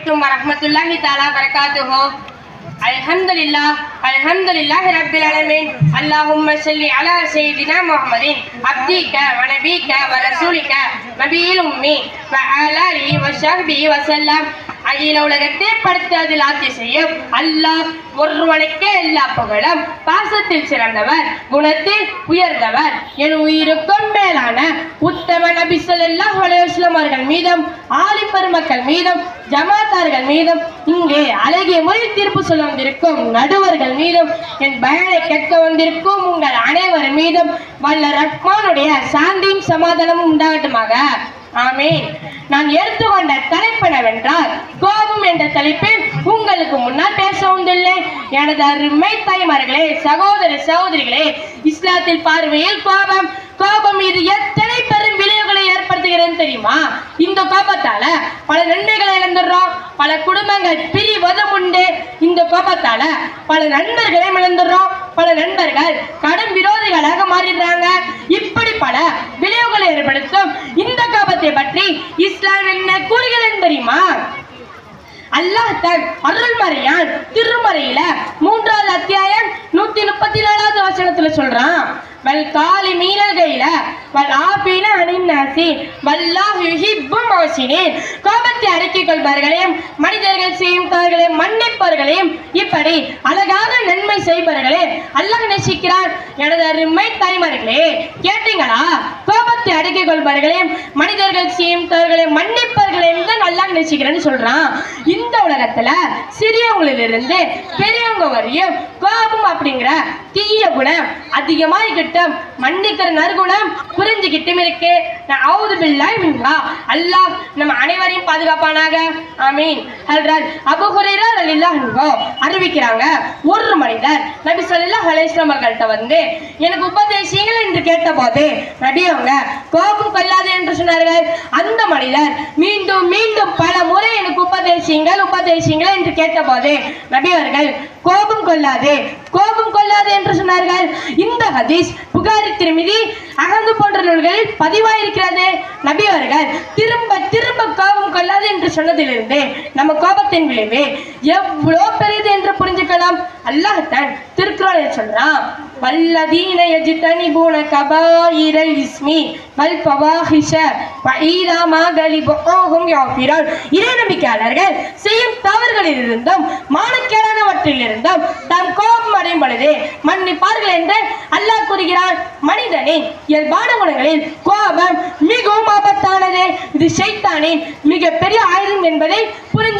عليكم ورحمة الله تعالى وبركاته الحمد لله الحمد لله رب العالمين اللهم صل على سيدنا محمد عبدك ونبيك ورسولك نبي الأمي وعلى آله وصحبه وسلم அகில உலகத்தை படுத்ததில் ஆட்சி செய்யும் அல்லாஹ் ஒருவனுக்கே எல்லா புகழும் பாசத்தில் சிறந்தவர் குணத்தில் உயர்ந்தவர். என் உயிருக்கும் மேலான உத்தம நபி எல்லாம் அலைஹி அவர்கள் மீதும் ஆலி பெருமக்கள் மீதும் ஜமாத்தார்கள் மீதும் இங்கே அழகிய மொழி தீர்ப்பு சொல்ல வந்திருக்கும் நடுவர்கள் மீதும் என் பயனை கேட்க வந்திருக்கும் உங்கள் அனைவர் மீதும் வல்ல ரஹ்மானுடைய சாந்தியும் சமாதானமும் உண்டாகட்டுமாக. ஆமீன். நான் எடுத்துக்கொண்ட தலைப்பு கோபம் என்ற தலைப்பில் உங்களுக்கு முன்னால் பேச வந்துள்ளேன் எனது அருமை தாய்மார்களே சகோதர சகோதரிகளே இஸ்லாத்தில் பார்வையில் கோபம் கோபம் இது எத்தனை பெரும் விளைவுகளை ஏற்படுத்துகிறது தெரியுமா? இந்த கோபத்தால பல நன்மைகளை இழந்துடுறோம். பல குடும்பங்கள் பிரிவதும் உண்டு. இந்த கோபத்தால பல நண்பர்களை இழந்துடுறோம். பல நண்பர்கள் கடும் விரோதிகளாக மாறி இப்படி பல விளைவுகளை ஏற்படுத்தும் இந்த கோபத்தை பற்றி கூறுகிறேன் தெரியுமா? அல்லாஹ் தன் அருள்மறையான் திருமறையில மூன்றாவது அத்தியாயம் நூத்தி முப்பத்தி நாலாவது வசனத்துல சொல்றான் வல் காலி மீனகையில வல் கோபத்தை அடக்கிக் கொள்பவர்களையும் மனிதர்கள் செய்யும் தவறுகளையும் மன்னிப்பவர்களையும் இப்படி அழகாக நன்மை செய்பவர்களே அல்லாஹ் நேசிக்கிறார். எனது அருமை தாய்மார்களே கேட்டீங்களா? கோபத்தை அடக்கிக் கொள்பவர்களையும் மனிதர்கள் செய்யும் தவறுகளையும் மன்னிப்பவர்களையும் தான் அல்லாஹ் நேசிக்கிறேன்னு சொல்றான். இந்த உலகத்துல சிறியவங்களிலிருந்து பெரியவங்க வரையும் கோபம் அப்படிங்கிற தீய குணம் அதிகமாகிக்கிட்டும் மன்னிக்கிற நறுகுணம் புரிஞ்சுக்கிட்டும் இருக்கு. நான் அவுது பில்லாய் மின்ஹா. அல்லாஹ் நம்ம அனைவரையும் பாதுகாப்பானாக. ஆமீன். ஹல்ராஜ் அபு ஹுரைரா ரலில்லாஹு அறிவிக்கிறாங்க ஒரு மனிதர் நபி சொல்லா அலைஹி அவர்கள்ட்ட வந்து எனக்கு உபதேசிங்கள் என்று கேட்டபோது நபி அவங்க கோபம் கொள்ளாது என்று சொன்னார்கள். அந்த மனிதர் மீண்டும் மீண்டும் பல முறை எனக்கு உபதேசிங்கள் உபதேசிங்கள் என்று கேட்டபோது நபி அவர்கள் கோபம் கொள்ளாது கோபம் கொள்ளாது என்று சொன்னார்கள். இந்த ஹதீஸ் புகாரி திருமிதி அகந்து போன்ற நூல்களில் பதிவாயிருக்கிறது. நபி அவர்கள் திரும்ப திரும்ப கோபம் கொள்ளாது என்று சொன்னதிலிருந்து நம்ம கோபத்தின் விளைவு எவ்வளோ பெரியது என்று புரிஞ்சுக்கலாம் சொல்றான். வல்லதீன கபாயிரல் இஸ்மி வல் பவாஹிஷ இறை நம்பிக்கையாளர்கள் செய்யும் தவறுகளிலிருந்தும் மானக்கேடானவற்றிலிருந்தும் தாம் கோபம் அடையும் பொழுது மன்னிப்பார்கள் என்று அல்லாஹ் கூறுகிறான். மனிதனின் இயல்பான குணங்களில் கோபம் மிகவும் ஆபத்தானது. இது சைத்தானின் மிகப்பெரிய ஆயுதம் என்பதை புரிந்து